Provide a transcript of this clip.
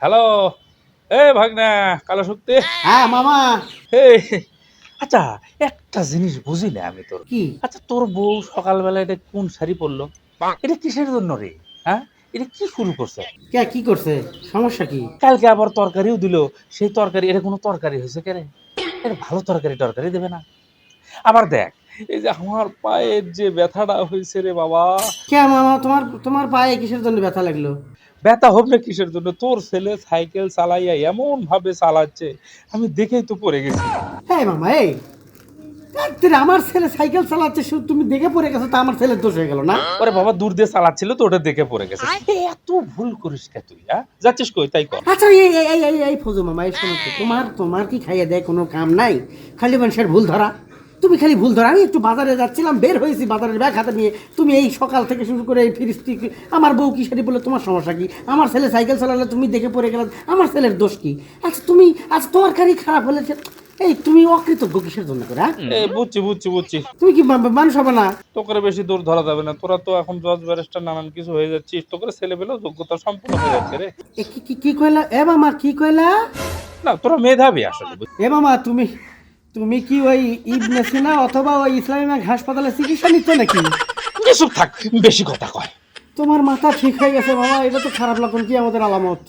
Hello. এ ভাগনা কালো শক্তি। হ্যাঁ মামা। হে। আচ্ছা একটা জিনিস বুঝি না আমি তোর। কি? আচ্ছা তোর বউ সকালবেলা এটা কোন শাড়ি পরলো? এটা কিসের জন্য রে? হ্যাঁ? এটা কি শুরু করছে? কে কি করছে? সমস্যা কি? কালকে আবার তরকারিও দিলো। সেই তরকারি এটা কোনো তরকারি হয়েছে কে রে? এটা ভালো তরকারি টরকারি দেবে না। আবার দেখ এই যে আমার পায়ের যে ব্যথাটা হয়েছে রে বাবা। কে মামা তোমার তোমার পায়ে কিসের জন্য ব্যথা লাগল? ব্যথা হবে কিসের জন্য? তোর ছেলে সাইকেল চালাইয়া এমন ভাবে চালাচ্ছে আমি দেখেই তো পড়ে গেছি। হ্যাঁ মামা এই আমার ছেলে সাইকেল চালাচ্ছে শুধু তুমি দেখে পড়ে গেছো তা আমার ছেলের দোষ হয়ে গেল না? ওরে বাবা দূর দিয়ে চালাচ্ছিল তো ওটা দেখে পড়ে গেছে। এত ভুল করিস কে তুই হ্যাঁ? যাচ্ছিস কই? তাই কর। আচ্ছা এই এই এই এই এই ফজু মামা এই শোনো তোমার তোমার কি খাইয়ে দেয় কোনো কাম নাই? খালি মানুষের ভুল ধরা। তুমি খালি ভুল ধরা। আমি একটু বাজারে যাচ্ছিলাম বের হয়েছি বাজারের ব্যাগ হাতে নিয়ে। তুমি এই সকাল থেকে শুরু করে এই ফিরিস্তি আমার বউ কি শাড়ি বলে তোমার সমস্যা কি? আমার ছেলে সাইকেল চালালে তুমি দেখে পড়ে গেলে আমার ছেলের দোষ কি? আচ্ছা তুমি আজ তরকারি খারাপ হলে এই তুমি অকৃতজ্ঞ কিসের জন্য করে হ্যাঁ? এই বুঝছি বুঝছি বুঝছি। তুমি কি মানুষ হবে না? তো করে বেশি দূর ধরা যাবে না। তোরা তো এখন জজ ব্যারিস্টার নানান কিছু হয়ে যাচ্ছিস। তো করে ছেলে পেলেও যোগ্যতা সম্পূর্ণ হয়ে যাচ্ছে রে। কি- কি কইলা? এ মামা কি কইলা? না তোরা মেধাবী আসলে এ মামা তুমি তুমি কি ওই ইবনে সিনা অথবা ওই ইসলামী ব্যাংক হাসপাতালে চিকিৎসা নিচ্ছ নাকি? এসব থাক বেশি কথা কয়। তোমার মাথা ঠিক হয়ে গেছে বাবা এটা তো খারাপ লক্ষণ কি আমাদের আলামত?